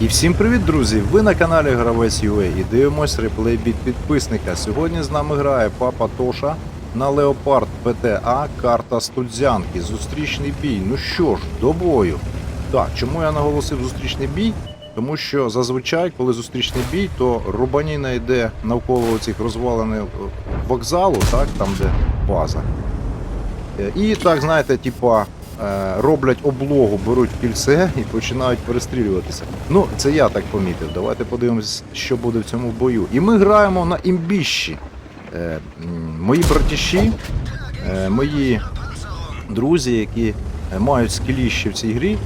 І всім привіт, друзі! Ви на каналі Гравець UA і дивимось реплей від підписника. Сьогодні з нами грає папа Тоша на Леопард ПТА карта Студзянки. Зустрічний бій. Ну що ж, до бою. Так, чому я наголосив зустрічний бій? Тому що зазвичай, коли зустрічний бій, то рубаніна йде навколо цих розвалених вокзалу, так, там де база. Е, І так, знаєте, типа е, роблять облогу, беруть кільце і починають перестрілюватися. Ну, це я так помітив. Давайте подивимось, що буде в цьому бою. І ми граємо на імбіщі. Е, Мої братіші, е, мої друзі, які е, мають скіліще в цій грі,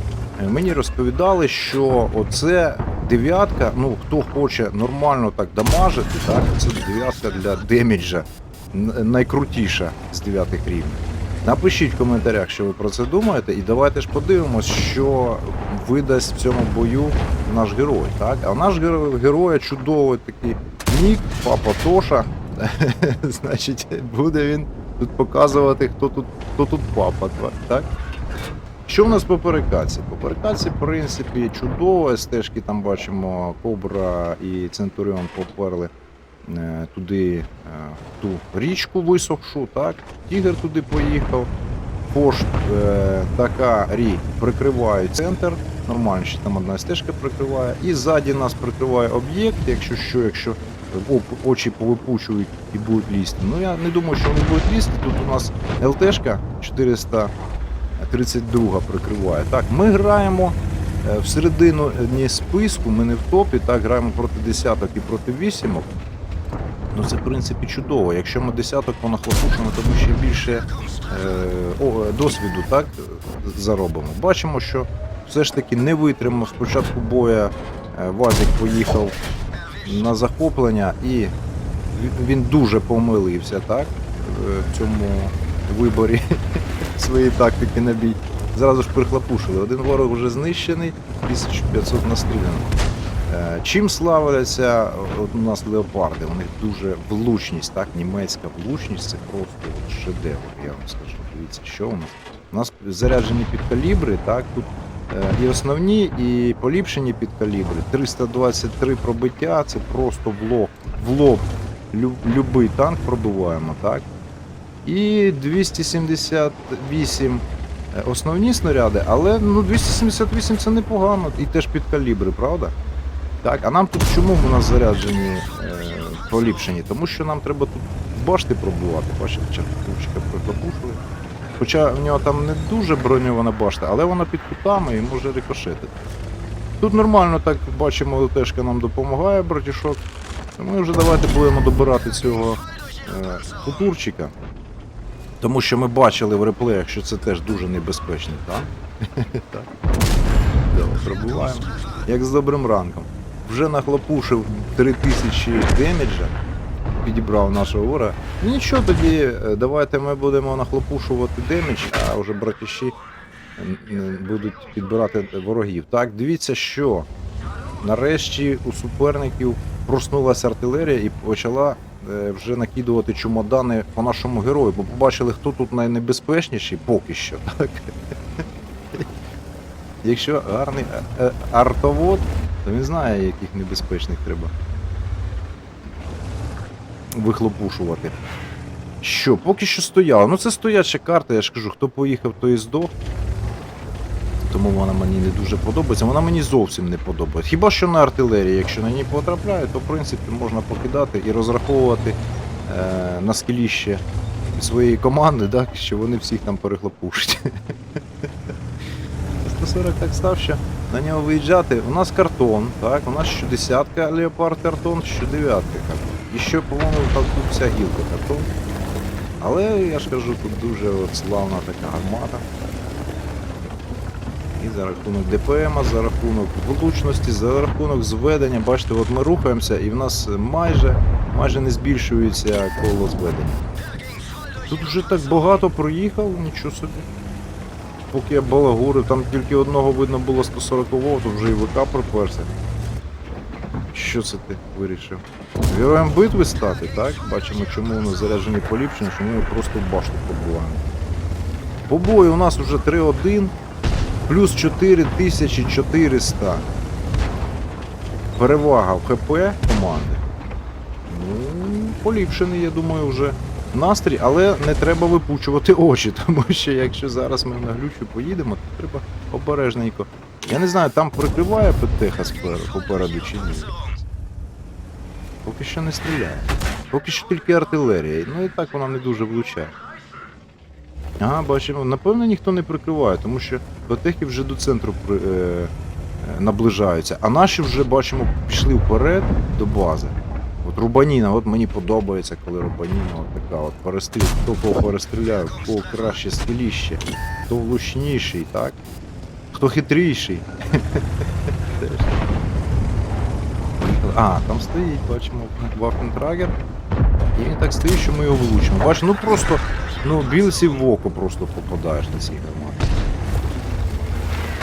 е, мені розповідали, що оце дев'ятка, ну хто хоче нормально так дамажити, так, це дев'ятка для деміджа найкрутіша з дев'ятих рівнів. Напишіть в коментарях, що ви про це думаєте, і давайте ж подивимось, що видасть в цьому бою наш герой. Так? А наш геро- герой чудовий такий нік, папа Тоша. Значить, буде він тут показувати, хто тут, хто тут папа. Так? Що в нас по перекаці? По перекаці, в принципі, чудово. Стежки там бачимо, Кобра і Центуріон поперли туди е, ту річку висохшу, так? Тігр туди поїхав. Фош е, така рі прикриває центр. Нормально, що там одна стежка прикриває. І ззаді нас прикриває об'єкт, якщо що, якщо очі повипучують і будуть лізти. Ну я не думаю, що вони будуть лізти. Тут у нас ЛТшка 432 прикриває. Так, ми граємо е, всередину не списку, ми не в топі, так, граємо проти десяток і проти вісімок. Ну це в принципі чудово. Якщо ми десяток понахлопушимо, то ми ще більше е, досвіду так, заробимо. Бачимо, що все ж таки не витримав спочатку боя. е, Вазик поїхав на захоплення і він- дуже помилився так, в цьому виборі своєї тактики на бій. Зразу ж прихлопушили. Один ворог вже знищений, 1500 настріляно. Е, Чим славляться от у нас леопарди? У них дуже влучність, так? Німецька влучність це просто шедевр, я вам скажу. Дивіться, що у нас. У нас заряджені підкалібри, так? Тут е, і основні, і поліпшені підкалібри. 323 пробиття, це просто в лоб, в лоб любий танк пробиваємо, так? І 278 е, основні снаряди, але ну 278 це непогано, і теж підкалібри, правда? Так, а нам тут чому в нас заряджені е, поліпшені? Тому що нам треба тут башти пробувати. Бачите, чаркушка прихлопушили. Хоча в нього там не дуже броньована башта, але вона під кутами і може рикошетити. Тут нормально так бачимо, ЛТшка нам допомагає, братішок. Ми вже давайте будемо добирати цього е, футурчика. Тому що ми бачили в реплеях, що це теж дуже небезпечний танк. Так. Давай, пробуваємо. Як з добрим ранком. Вже нахлопушив 3000 демеджа, підібрав нашого вора. Нічого тоді, е, давайте ми будемо нахлопушувати демедж, а вже братіші будуть підбирати ворогів. Так, дивіться, що нарешті у суперників проснулася артилерія і почала е, вже накидувати чумодани по нашому герою, бо побачили, хто тут найнебезпечніший поки що. Так? Якщо гарний е, артовод, то він знає, яких небезпечних треба вихлопушувати. Що, поки що стояла. Ну це стояча карта, я ж кажу, хто поїхав, той і здох. Тому вона мені не дуже подобається. Вона мені зовсім не подобається. Хіба що на артилерії, якщо на ній потрапляє, то в принципі можна покидати і розраховувати е, на скеліще своєї команди, так, що вони всіх там перехлопушать. 140 так став, що на нього виїжджати. У нас картон, так, у нас що десятка леопард картон, що дев'ятка картон. І ще, по-моєму, там тут вся гілка картон. Але я ж кажу, тут дуже от славна така гармата. І за рахунок ДПМ, за рахунок влучності, за рахунок зведення. Бачите, от ми рухаємося і в нас майже, майже не збільшується коло зведення. Тут вже так багато проїхав, нічого собі. Поки я балагурив, там тільки одного видно було 140-го, то вже і ВК приперся. Що це ти вирішив? Героєм битви стати, так? Бачимо, чому воно заряджені поліпшення, що ми просто в башту побуваємо. По бою у нас вже 3-1, плюс 4400. перевага в ХП команди. Ну, поліпшений, я думаю, вже настрій, але не треба випучувати очі, тому що якщо зараз ми на глючу поїдемо, то треба обережненько. Я не знаю, там прикриває ПТХ попереду чи ні. Поки що не стріляє. Поки що тільки артилерія. Ну і так вона не дуже влучає. Ага, бачимо. Напевно, ніхто не прикриває, тому що ПТХи вже до центру при, е, е, наближаються. А наші вже бачимо пішли вперед до бази. От Рубаніна, от мені подобається, коли Рубаніна от така от перестріл, хто кого перестріляє, кого краще стріліще, хто влучніший, так? Хто хитріший. А, там стоїть, бачимо, Вафентрагер. І він так стоїть, що ми його влучимо. Бачиш, ну просто, ну, білці в око просто попадаєш на цій гарматі.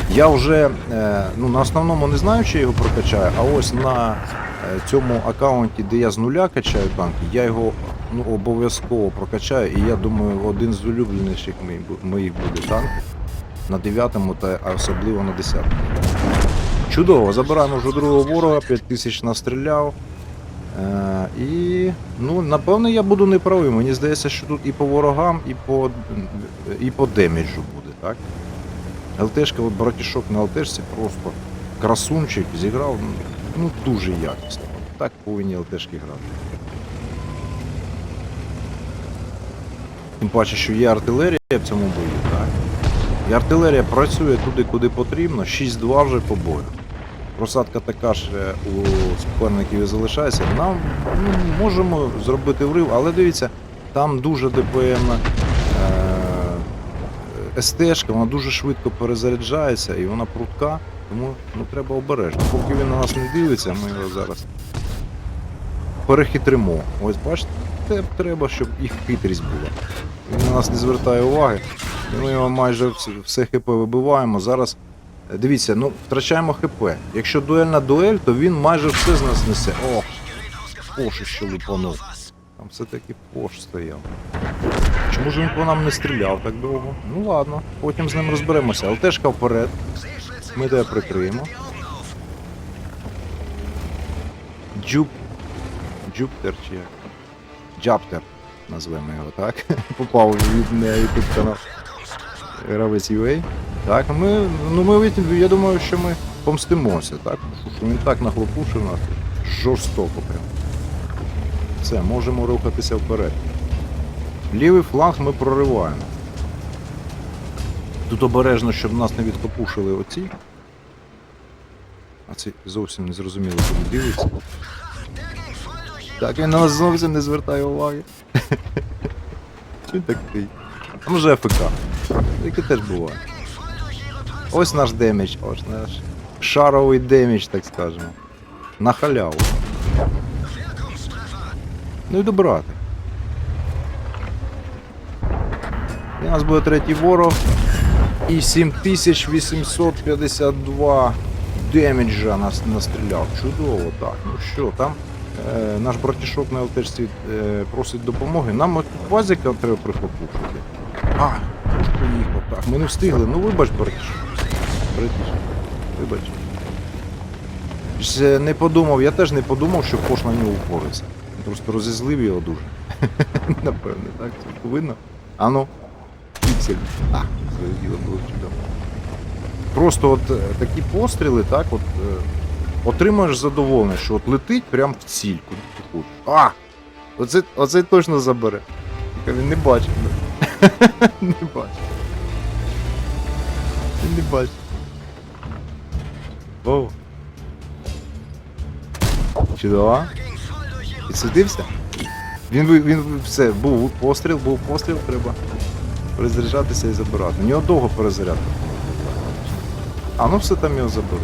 Я вже е, ну, на основному не знаю, чи я його прокачаю, а ось на цьому аккаунті, де я з нуля качаю танки, я його ну, обов'язково прокачаю, і я думаю, один з улюбленіших моїх буде танк на 9 та особливо на 10. Чудово, забираємо вже другого ворога, 5000 настріляв. Е, і, ну, напевно, я буду неправий. Мені здається, що тут і по ворогам, і по, і по деміджу буде, так? ЛТшка, от братішок на ЛТшці просто красунчик зіграв ну, дуже якісно. Так повинні ЛТшки грати. Тим паче, що є артилерія в цьому бою, так? І артилерія працює туди, куди потрібно, 6-2 вже по бою. Просадка така ж е, у суперників і залишається. Нам ну, можемо зробити врив, але дивіться, там дуже ДПМ е, вона дуже швидко перезаряджається і вона прутка, тому ну, треба обережно. Поки він на нас не дивиться, ми його зараз перехитримо. Ось бачите, те треба, щоб їх хитрість була. Він на нас не звертає уваги. І ми його майже все, ХП вибиваємо. Зараз е, дивіться, ну втрачаємо ХП. Якщо дуель на дуель, то він майже все з нас несе. О! Пош ще лупанув. Там все-таки пош стояв. Чому ж він по нам не стріляв так довго? Ну ладно, потім з ним розберемося. ЛТшка вперед. Ми тебе прикриємо. Джуп. Джуптер чи як? Джаптер. Назвемо його, так? Попав від на YouTube канал. Гравець UA. Так, ми, ну ми я думаю, що ми помстимося, так? Що він так нахлопушив нас. Жорстоко прям. Все, можемо рухатися вперед. Лівий фланг ми прориваємо. Тут обережно, щоб нас не відкопушили оці. А це зовсім не зрозуміло, куди дивиться. Так, він на нас зовсім не звертає уваги. Він такий. А може АФК. Таке теж буває. Ось наш демідж, ось наш шаровий демідж, так скажемо. На халяву. Ну і добрати. І у нас буде третій ворог. І 7852 демеджа нас настріляв. Чудово, так. Ну що, там е, наш братішок на ЛТшці е, просить допомоги. Нам от треба прихлопушити. А, ж поїхав. Так, ми не встигли. Ну вибач, братішок. Братішок, вибач. Ще не подумав, я теж не подумав, що Кош на нього. Він Просто розізлив його дуже. Напевне, так? Це повинно. А ну, піксель. А, своє діло було чудово. Просто от такі постріли, так, от отримаєш задоволення, що от летить прямо в ціль, куди ти хочеш. А! Оце, оце точно забере. Тільки він не бачить. не бачить. Він не бачить. Воу. Чудово. Підсвітився? Він, він все, був постріл, був постріл, треба перезаряджатися і забирати. У нього довго перезарядка. А ну все там його заберуть.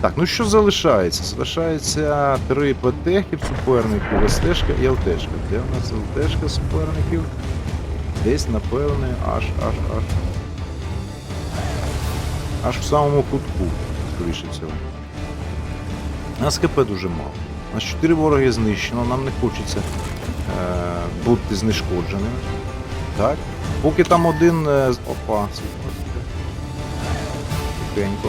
Так, ну що залишається? Залишається три ПТХів суперників, СТшка і ЛТшка. Де у нас ЛТшка суперників? Десь, напевне, аж, аж, аж. Аж в самому кутку, скоріше всього. У нас ХП дуже мало. У нас 4 вороги знищено, нам не хочеться е, бути знешкодженими так? Поки там один. Е, опа, світло. Тихенько.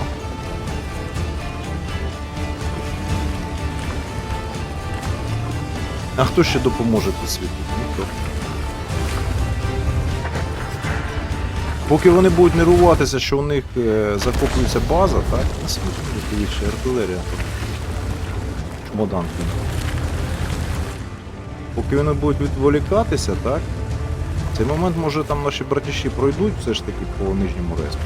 А хто ще допоможе підсвітити? Ніхто. Ну, Поки вони будуть нервуватися, що у них е, закоплюється база, так? Насвітується артилерія. Чмодан. Поки вони будуть відволікатися, так? Цей момент, може, там наші братіші пройдуть все ж таки по нижньому респу.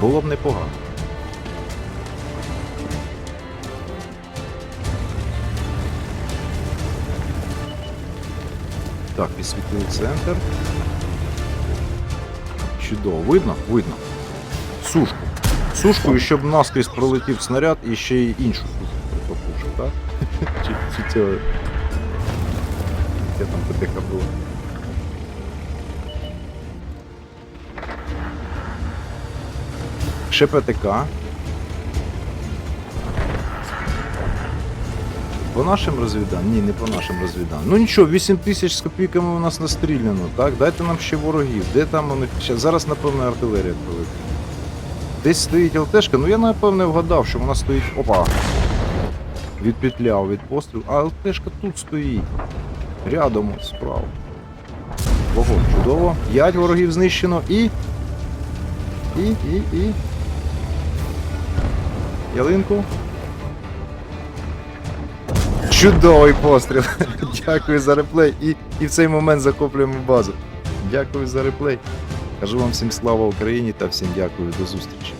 Було б непогано. Так, підсвітили центр. Чудово. Видно? Видно. Сушку. Сушкою, щоб наскрізь пролетів снаряд і ще й іншу сушку притопушив, так? Чи цього. Яка там ПТК була? Ще ПТК. По нашим розвідам? Ні, не по нашим розвідам. Ну нічого, 8 тисяч з копійками у нас настріляно, так? Дайте нам ще ворогів. Де там у них? Зараз, напевно, артилерія прилетить. Десь стоїть ЛТшка, ну я напевне вгадав, що вона стоїть. Опа! Відпетляв від пострілу, а ЛТшка тут стоїть. Рядом справа. Вогонь, чудово. П'ять ворогів знищено і. І, і, і. Ялинку. Чудовий постріл. Дякую за реплей. І, і в цей момент захоплюємо базу. Дякую за реплей. Кажу вам всім слава Україні та всім дякую до зустрічі.